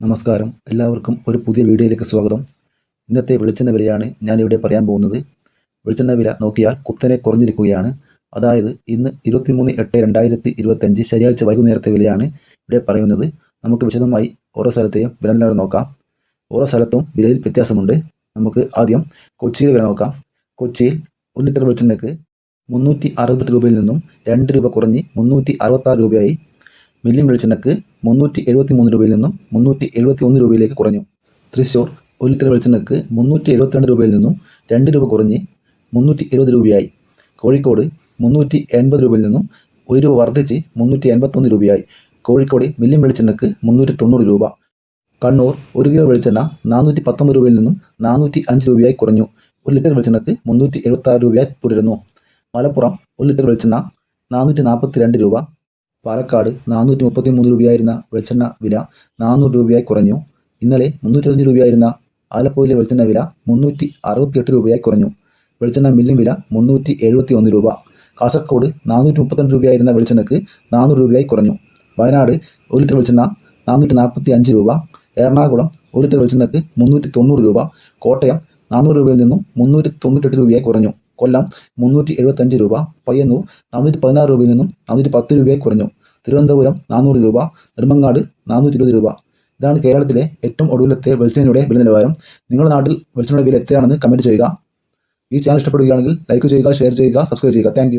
നമസ്കാരം. എല്ലാവർക്കും ഒരു പുതിയ വീഡിയോയിലേക്ക് സ്വാഗതം. ഇന്നത്തെ വെളിച്ചെണ്ണ വിലയാണ് ഞാനിവിടെ പറയാൻ പോകുന്നത്. വെളിച്ചെണ്ണ വില നോക്കിയാൽ കുത്തനെ കുറഞ്ഞിരിക്കുകയാണ്. അതായത് ഇന്ന് ഇരുപത്തിമൂന്ന് എട്ട് രണ്ടായിരത്തി ഇരുപത്തഞ്ച് ശനിയാഴ്ച വൈകുന്നേരത്തെ വിലയാണ് ഇവിടെ പറയുന്നത്. നമുക്ക് വിശദമായി ഓരോ സ്ഥലത്തെയും വില നിലവാരം നോക്കാം. ഓരോ സ്ഥലത്തും വിലയിൽ വ്യത്യാസമുണ്ട്. നമുക്ക് ആദ്യം കൊച്ചിയിൽ വില നോക്കാം. കൊച്ചിയിൽ ഒരു ലിറ്റർ വെളിച്ചെണ്ണയ്ക്ക് മുന്നൂറ്റി അറുപത്തെട്ട് രൂപയിൽ നിന്നും രണ്ട് രൂപ കുറഞ്ഞ് മുന്നൂറ്റി അറുപത്താറ് രൂപയായി മില്യം വെളിച്ചെണ്ണയ്ക്ക് മുന്നൂറ്റി എഴുപത്തി മൂന്ന് രൂപയിൽ നിന്നും മുന്നൂറ്റി എഴുപത്തി ഒന്ന് രൂപയിലേക്ക് കുറഞ്ഞു. തൃശ്ശൂർ ഒരു ലിറ്റർ വെളിച്ചെണ്ണയ്ക്ക് മുന്നൂറ്റി എഴുപത്തിരണ്ട് രൂപയിൽ നിന്നും രണ്ട് രൂപ കുറഞ്ഞ് മുന്നൂറ്റി എഴുപത് രൂപയായി. കോഴിക്കോട് മുന്നൂറ്റി എൺപത് രൂപയിൽ നിന്നും ഒരു രൂപ വർദ്ധിച്ച് മുന്നൂറ്റി എൺപത്തൊന്ന് രൂപയായി. കോഴിക്കോട് മില്ലിൻ വെളിച്ചെണ്ണയ്ക്ക് മുന്നൂറ്റി തൊണ്ണൂറ് രൂപ. കണ്ണൂർ ഒരു കിലോ വെളിച്ചെണ്ണ നാനൂറ്റി പത്തൊമ്പത് രൂപയിൽ നിന്നും നാനൂറ്റി അഞ്ച് രൂപയായി കുറഞ്ഞു. ഒരു ലിറ്റർ വെളിച്ചെണ്ണയ്ക്ക് മുന്നൂറ്റി എഴുപത്തി ആറ് രൂപയായി തുടരുന്നു. മലപ്പുറം ഒരു ലിറ്റർ വെളിച്ചെണ്ണ നാനൂറ്റി നാൽപ്പത്തി രണ്ട് രൂപ. പാലക്കാട് നാനൂറ്റി മുപ്പത്തി മൂന്ന് രൂപയായിരുന്ന വെളിച്ചെണ്ണ വില നാനൂറ് രൂപയായി കുറഞ്ഞു. ഇന്നലെ മുന്നൂറ്റി അഞ്ച് രൂപയായിരുന്ന ആലപ്പുഴയിലെ വെളിച്ചെണ്ണ വില മുന്നൂറ്റി അറുപത്തിയെട്ട് രൂപയായി കുറഞ്ഞു. വെളിച്ചെണ്ണ മില്ലും വില മുന്നൂറ്റി എഴുപത്തി ഒന്ന് രൂപ. കാസർഗോഡ് നാനൂറ്റി മുപ്പത്തിരണ്ട് രൂപയായിരുന്ന വെളിച്ചെണ്ണയ്ക്ക് നാനൂറ് രൂപയായി കുറഞ്ഞു. വയനാട് ഒരു ലിറ്റർ വെളിച്ചെണ്ണ നാനൂറ്റി നാൽപ്പത്തി അഞ്ച് രൂപ. എറണാകുളം ഒരു ലിറ്റർ വെളിച്ചെണ്ണയ്ക്ക് മുന്നൂറ്റി തൊണ്ണൂറ് രൂപ. കോട്ടയം നാനൂറ് രൂപയിൽ നിന്നും മുന്നൂറ്റി തൊണ്ണൂറ്റെട്ട് രൂപയായി കുറഞ്ഞു. കൊല്ലം മുന്നൂറ്റി എഴുപത്തഞ്ച് രൂപ പയ്യന്നൂർ നാനൂറ്റി പതിനാറ് രൂപയിൽ നിന്നും നാനൂറ്റി പത്ത് രൂപയായി കുറഞ്ഞു. തിരുവനന്തപുരം നാനൂറ് രൂപ നെടുമങ്ങാട് നാനൂറ്റി ഇരുപത് രൂപ. ഇതാണ് കേരളത്തിലെ ഏറ്റവും ഒടുവിലത്തെ വെളിച്ചെണ്ണയുടെ വില നിലവാരം നിങ്ങളുടെ നാട്ടിൽ വെളിച്ചെണ്ണയുടെ വില എത്രയാണെന്ന് കമന്റ് ചെയ്യുക. ഈ ചാനൽ ഇഷ്ടപ്പെടുകയാണെങ്കിൽ ലൈക്ക് ചെയ്യുക ഷെയർ ചെയ്യുക സബ്സ്ക്രൈബ് ചെയ്യുക. താങ്ക്